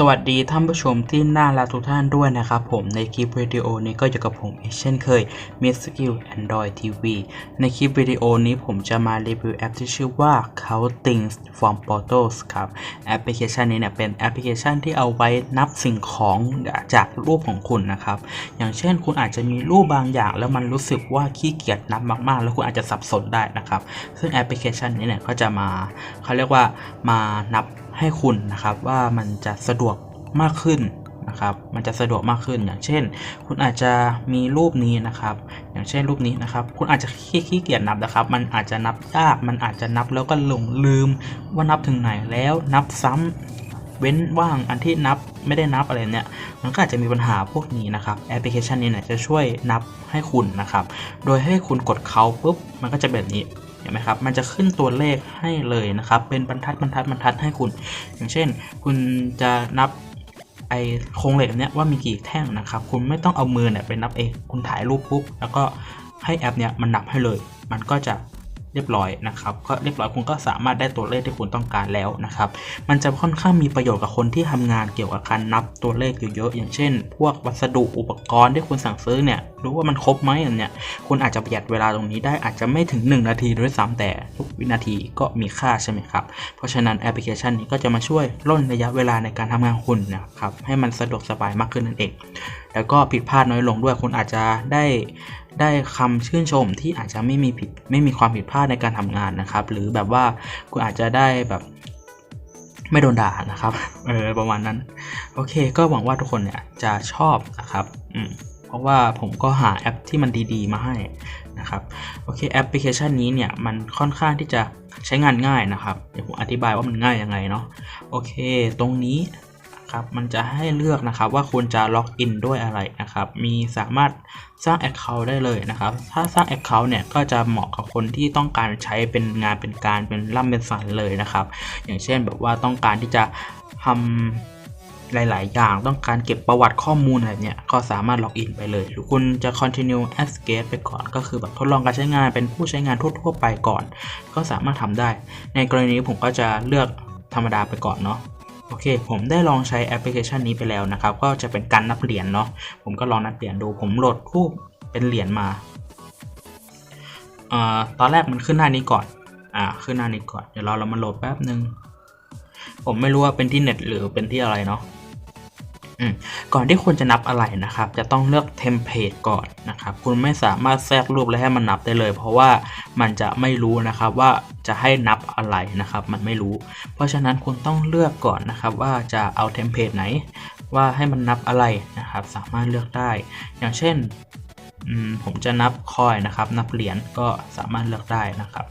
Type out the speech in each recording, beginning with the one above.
สวัสดีท่านผู้ชมที่น่ารักทุกท่านด้วยนะครับผมในคลิปวิดีโอนี้ก็อยู่กับผมอีกเช่นเคย m i s k i l Android TV ในคลิปวิดีโอนี้ผมจะมารีวิวแอปที่ชื่อว่า Counting from Photos ครับแอปพลิเคชันนี้เนี่ยเป็นแอปพลิเคชันที่เอาไว้นับสิ่งของจากรูปของคุณนะครับ อย่างเช่นคุณอาจจะมีรูปบางอย่าง แล้วมันรู้สึกว่าขี้เกียจนับมาก ๆ แล้วคุณอาจจะสับสนได้นะครับ ซึ่งแอปพลิเคชันนี้เนี่ยก็จะมาเขาเรียกว่ามานับ ให้คุณนะครับว่ามันจะสะดวกมากขึ้นนะครับ มันจะสะดวกมากขึ้น อย่างเช่น คุณอาจจะมีรูปนี้นะครับ อย่างเช่นรูปนี้นะครับ คุณอาจจะขี้เกียจนับนะครับ มันอาจจะนับยาก มันอาจจะนับแล้วก็หลงลืม ว่านับถึงไหนแล้วนับซ้ำเว้นว่างอันที่นับไม่ได้นับอะไรเนี่ย มันก็อาจจะมีปัญหาพวกนี้นะครับแอปพลิเคชันนี้เนี่ยจะช่วยนับให้คุณนะครับ โดยให้คุณกดเขาปุ๊บมันก็จะแบบนี้ ห็นไหมครับมันจะขึ้นตัวเลขให้เลยนะครับ เป็นบรรทัดบรรทัดบรรทัดให้คุณ อย่างเช่น คุณจะนับไอโครงเหล็กเนี้ยว่ามีกี่แท่งนะครับ คุณไม่ต้องเอามือเนี่ยไปนับเอง คุณถ่ายรูปปุ๊บแล้วก็ให้แอปเนี้ยมันนับให้เลย มันก็จะ เรียบร้อยนะครับก็เรียบร้อยคุณก็สามารถได้ตัวเลขที่คุณต้องการแล้วนะครับ มันจะค่อนข้างมีประโยชน์กับคนที่ทำงานเกี่ยวกับการนับตัวเลขเยอะๆอย่างเช่น พวกวัสดุอุปกรณ์ที่คุณสั่งซื้อเนี่ยรู้ว่ามันครบไหมอันเนี่ยคุณอาจจะประหยัดเวลาตรงนี้ได้อาจจะไม่ถึง 1 นาทีด้วยซ้ำแต่ทุกวินาทีก็มีค่าใช่ไหมครับ เพราะฉะนั้นแอปพลิเคชันนี้ก็จะมาช่วยล่นระยะเวลาในการทำงานคุณนะครับให้มันสะดวกสบายมากขึ้นนั่นเอง แล้วก็ผิดพลาดน้อยลงด้วยคุณอาจจะได้ได้คำชื่นชมที่อาจจะไม่มีผิดไม่มีความผิดพลาดในการทำงานนะครับ หรือแบบว่าคุณอาจจะได้แบบไม่โดนด่านะครับ เออประมาณนั้น โอเค ก็หวังว่าทุกคนเนี่ยจะชอบนะครับ อืม เพราะว่าผมก็หาแอปที่มันดีๆ มาให้นะครับ โอเค แอปพลิเคชันนี้เนี่ยมันค่อนข้างที่จะใช้งานง่ายนะครับ เดี๋ยวผมอธิบายว่ามันง่ายยังไงเนาะ โอเค ตรงนี้ ครับมันจะให้เลือกนะครับว่าคุณจะล็อกอินด้วยอะไรนะครับมีสามารถสร้าง Account ได้เลยนะครับ ถ้าสร้าง Account เนี่ยก็จะเหมาะกับคนที่ต้องการใช้เป็นงานเป็นการเป็นร่ำเป็นสันเลยนะครับ อย่างเช่นแบบว่าต้องการที่จะทำหลาย ๆ อย่างต้องการเก็บประวัติข้อมูลอะไรเนี่ยก็สามารถล็อกอินไปเลย หรือคุณจะ continue as guest ไปก่อน ก็คือแบบทดลองการใช้งานเป็นผู้ใช้งานทั่ว ๆ ไปก่อน ก็สามารถทำได้ ในกรณีนี้ผมก็จะเลือกธรรมดาไปก่อนเนาะ โอเค ผมได้ลองใช้แอปพลิเคชันนี้ไปแล้วนะครับ ก็จะเป็นการนับเหรียญเนาะ ผมก็ลองนับเหรียญดู ผมโหลดคูปเป็นเหรียญมาเอ่อตอนแรกมันขึ้นหน้านี้ก่อน อ่า ขึ้นหน้านี้ก่อน เดี๋ยวเราเรามาโหลดแป๊บหนึ่ง ผมไม่รู้ว่าเป็นที่เน็ตหรือเป็นที่อะไรเนาะ ก่อนที่คุณจะนับอะไรนะครับ จะต้องเลือกเทมเพลตก่อนนะครับ คุณไม่สามารถแทรกรูปแล้วให้มันนับได้เลย เพราะว่ามันจะไม่รู้นะครับว่าจะให้นับอะไรนะครับ มันไม่รู้ เพราะฉะนั้นคุณต้องเลือกก่อนนะครับ ว่าจะเอาเทมเพลตไหน ว่าให้มันนับอะไรนะครับ สามารถเลือกได้ อย่างเช่นผมจะนับคอยนะครับ นับเหรียญก็สามารถเลือกได้นะครับ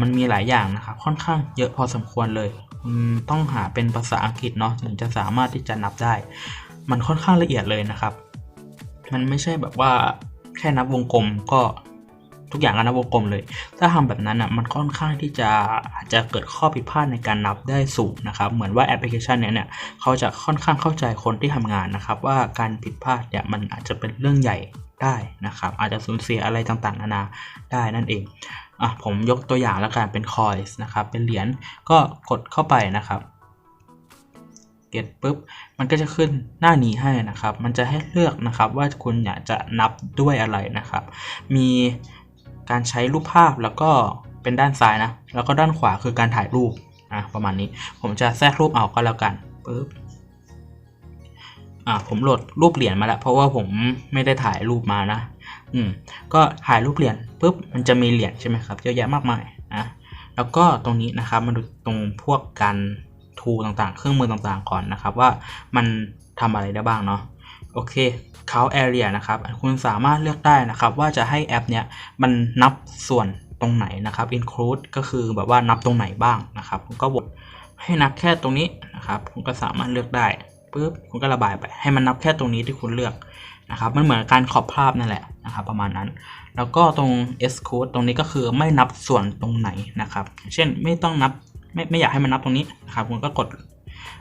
มันมีหลายอย่างนะครับ ค่อนข้างเยอะพอสมควรเลย คุณต้องหาเป็นภาษาอังกฤษเนาะถึงจะสามารถที่จะนับได้ มันค่อนข้างละเอียดเลยนะครับ มันไม่ใช่แบบว่าแค่นับวงกลมก็ทุกอย่างก็นับวงกลมเลย ถ้าทำแบบนั้นอะมันค่อนข้างที่จะอาจจะเกิดข้อผิดพลาดในการนับได้สูงนะครับ เหมือนว่าแอปพลิเคชันเนี้ยเนี่ยเขาจะค่อนข้างเข้าใจคนที่ทำงานนะครับ ว่าการผิดพลาดเนี่ยมันอาจจะเป็นเรื่องใหญ่ ได้นะครับ อาจจะสูญเสียอะไรต่างๆนานาได้นั่นเองอะผมยกตัวอย่างแล้วกันเป็น coins นะครับ เป็นเหรียญก็กดเข้าไปนะครับเก็ตปุ๊บมันก็จะขึ้นหน้านี้ให้นะครับ มันจะให้เลือกนะครับว่าคุณอยากจะนับด้วยอะไรนะครับ มีการใช้รูปภาพแล้วก็เป็นด้านซ้ายนะ แล้วก็ด้านขวาคือการถ่ายรูปอะประมาณนี้ ผมจะแทรกรูปเอาก็แล้วกันปุ๊บ อะผมโหลดรูปเหรียญมาแล้วเพราะว่าผมไม่ได้ถ่ายรูปมานะ อืม ก็ถ่ายรูปเหรียญปุ๊บมันจะมีเหรียญใช่ไหมครับเยอะแยะมากมายนะแล้วก็ตรงนี้นะครับมาดูตรงพวกการทูต่างๆ เครื่องมือต่างๆก่อนนะครับ ว่ามันทำอะไรได้บ้างเนาะโอเค count area นะครับ คุณสามารถเลือกได้นะครับ ว่าจะให้แอปเนี้ยมันนับส่วนตรงไหนนะครับ include ก็คือแบบว่านับตรงไหนบ้างนะครับผมก็บดให้นับแค่ตรงนี้นะครับ คุณก็สามารถเลือกได้ ปุ๊บคุณก็ระบายไป ให้มันนับแค่ตรงนี้ที่คุณเลือกนะครับมันเหมือนการขอบภาพนั่นแหละนะครับประมาณนั้น แล้วก็ตรง S code ตรงนี้ก็คือไม่นับส่วนตรงไหนนะครับ เช่นไม่ต้องนับไม่ไม่อยากให้มันนับตรงนี้นะครับคุณก็กด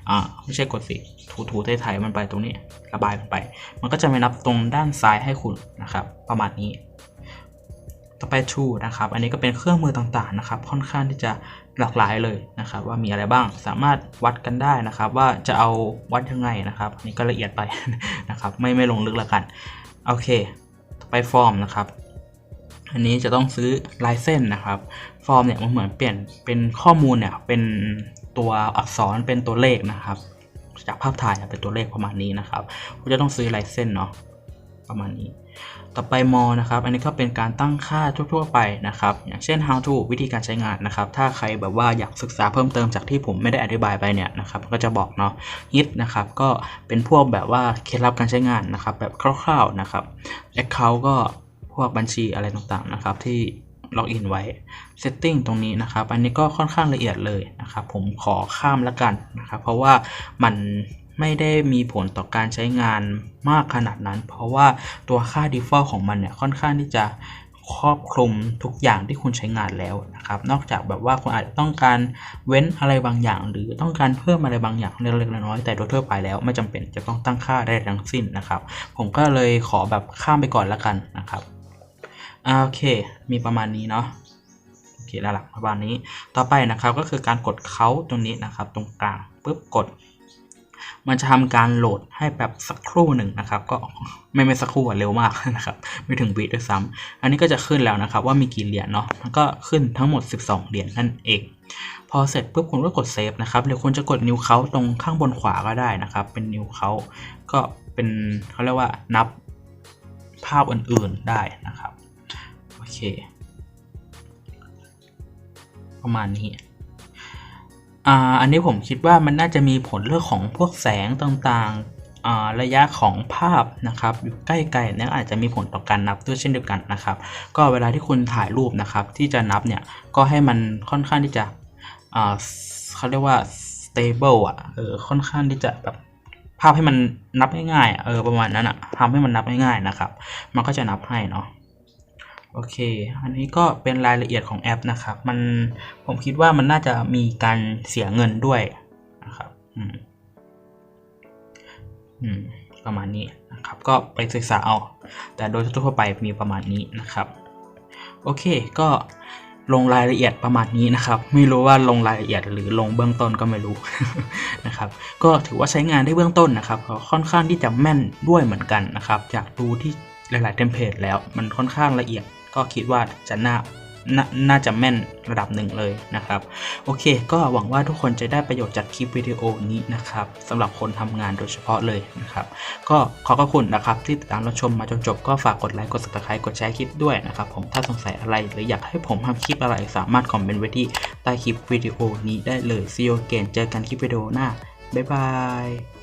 อ่าไม่ใช่กดสิถูถูไถ่ายมันไปตรงนี้ระบายมันไป มันก็จะไม่นับตรงด้านซ้ายให้คุณนะครับ ประมาณนี้ ต่อไป to นะครับ อันนี้ก็เป็นเครื่องมือต่างๆนะครับ ค่อนข้างที่จะหลากหลายเลยนะครับ ว่ามีอะไรบ้าง สามารถวัดกันได้นะครับ ว่าจะเอาวัดยังไงนะครับ อันนี่ก็ละเอียดไปนะครับ ไม่ไม่ลงลึกแล้วกัน โอเค ต่อไปฟอร์มนะครับ อันนี้จะต้องซื้อลายเส้นนะครับ ฟอร์มเนี่ยมันเหมือนเปลี่ยนเป็นข้อมูลเนี่ยเป็นตัวอักษรเป็นตัวเลขนะครับ จากภาพถ่ายเนี่ยเป็นตัวเลขประมาณนี้นะครับคุณจะต้องซื้อลายเส้นเนาะ ประมาณนี้ ต่อไปมอนะครับ อันนี้ก็เป็นการตั้งค่าทั่ว ๆ ไปนะครับ อย่างเช่น how to วิธีการใช้งานนะครับ ถ้าใครแบบว่าอยากศึกษาเพิ่มเติมจากที่ผมไม่ได้อธิบายไปเนี่ยนะครับ ก็จะบอกเนาะ hit นะครับ ก็เป็นพวกแบบว่าเคล็ดลับการใช้งานนะครับ แบบคร่าวๆนะครับ account ก็พวกบัญชีอะไรต่างๆนะครับที่ล็อกอินไว้ setting ตรงนี้นะครับ อันนี้ก็ค่อนข้างละเอียดเลยนะครับ ผมขอข้ามล้วกันนะครับ เพราะว่ามัน ไม่ได้มีผลต่อการใช้งานมากขนาดนั้น เพราะว่าตัวค่า default ของมันเนี่ยค่อนข้างที่จะครอบคลุมทุกอย่างที่คุณใช้งานแล้วนะครับ นอกจากแบบว่าคุณอาจจะต้องการเว้นอะไรบางอย่าง หรือต้องการเพิ่มอะไรบางอย่างเล็กๆน้อยๆแต่โดยทั่วไปแล้วไม่จำเป็นจะต้องตั้งค่าได้ทั้งสิ้นนะครับ ผมก็เลยขอแบบข้ามไปก่อนล้วกันนะครับโอเค มีประมาณนี้เนาะโอเคแล้วหลักประมาณนี้ ต่อไปนะครับก็คือการกดเขาตรงนี้นะครับ ตรงกลางปุ๊บกด มันจะทำการโหลดให้แบบสักครู่หนึ่งนะครับ ก็ไม่ไม่สักครู่อะเร็วมากนะครับ ไม่ถึงวิด้วยซ้ำอันนี้ก็จะขึ้นแล้วนะครับ ว่ามีกี่เหรียญเนาะมันก็ขึ้นทั้งหมด 12 เหรียญนั่นเอง พอเสร็จปุ๊บคุณก็กดเซฟนะครับหรือคุณจะกดนิ้วเคาตรงข้างบนขวาก็ได้นะครับ เป็นนิ้วเคาก็เป็นเขาเรียกว่านับภาพอื่นๆได้นะครับ โอเค ประมาณนี้ อ่าอันนี้ผมคิดว่ามันน่าจะมีผลเรื่องของพวกแสงต่างๆอ่าระยะของภาพนะครับอยู่ใกล้ๆเนี่ยอาจจะมีผลต่อการนับด้วยเช่นเดียวกันนะครับ ก็เวลาที่คุณถ่ายรูปนะครับที่จะนับเนี่ยก็ให้มันค่อนข้างที่จะอ่าเขาเรียกว่า stable อะเออค่อนข้างที่จะแบบภาพให้มันนับง่ายๆเออประมาณนั้นอะทำให้มันนับง่ายๆนะครับ มันก็จะนับให้เนาะ โอเค อันนี้ก็เป็นรายละเอียดของแอปนะครับ มันผมคิดว่ามันน่าจะมีการเสียเงินด้วยนะครับ อืม อืม ประมาณนี้นะครับ ก็ไปศึกษาเอา แต่โดยทั่วไปมีประมาณนี้นะครับ โอเค ก็ลงรายละเอียดประมาณนี้นะครับ ไม่รู้ว่าลงรายละเอียดหรือลงเบื้องต้นก็ไม่รู้นะครับ ก็ถือว่าใช้งานได้เบื้องต้นนะครับค่อนข้างที่จะแม่นด้วยเหมือนกันนะครับ จากดูที่หลาย ๆ เทมเพลตแล้วมันค่อนข้างละเอียด ก็คิดว่าจะน่านน่าจะแม่นระดับหนึ่งเลยนะครับ โอเค ก็หวังว่าทุกคนจะได้ประโยชน์จากคลิปวิดีโอนี้นะครับสำหรับคนทำงานโดยเฉพาะเลยนะครับ ก็ขอบพระคุณนะครับที่ติดตามรับชมมาจนจบก็ฝากกดไลค์กด subscribe กดแชร์คลิปด้วยนะครับผมถ้าสงสัยอะไรหรืออยากให้ผมทำคลิปอะไรสามารถคอมเมนต์ไว้ที่ใต้คลิปวิดีโอนี้ได้เลย see you again เจอกันคลิปวิดีโอหน้าบ๊ายบาย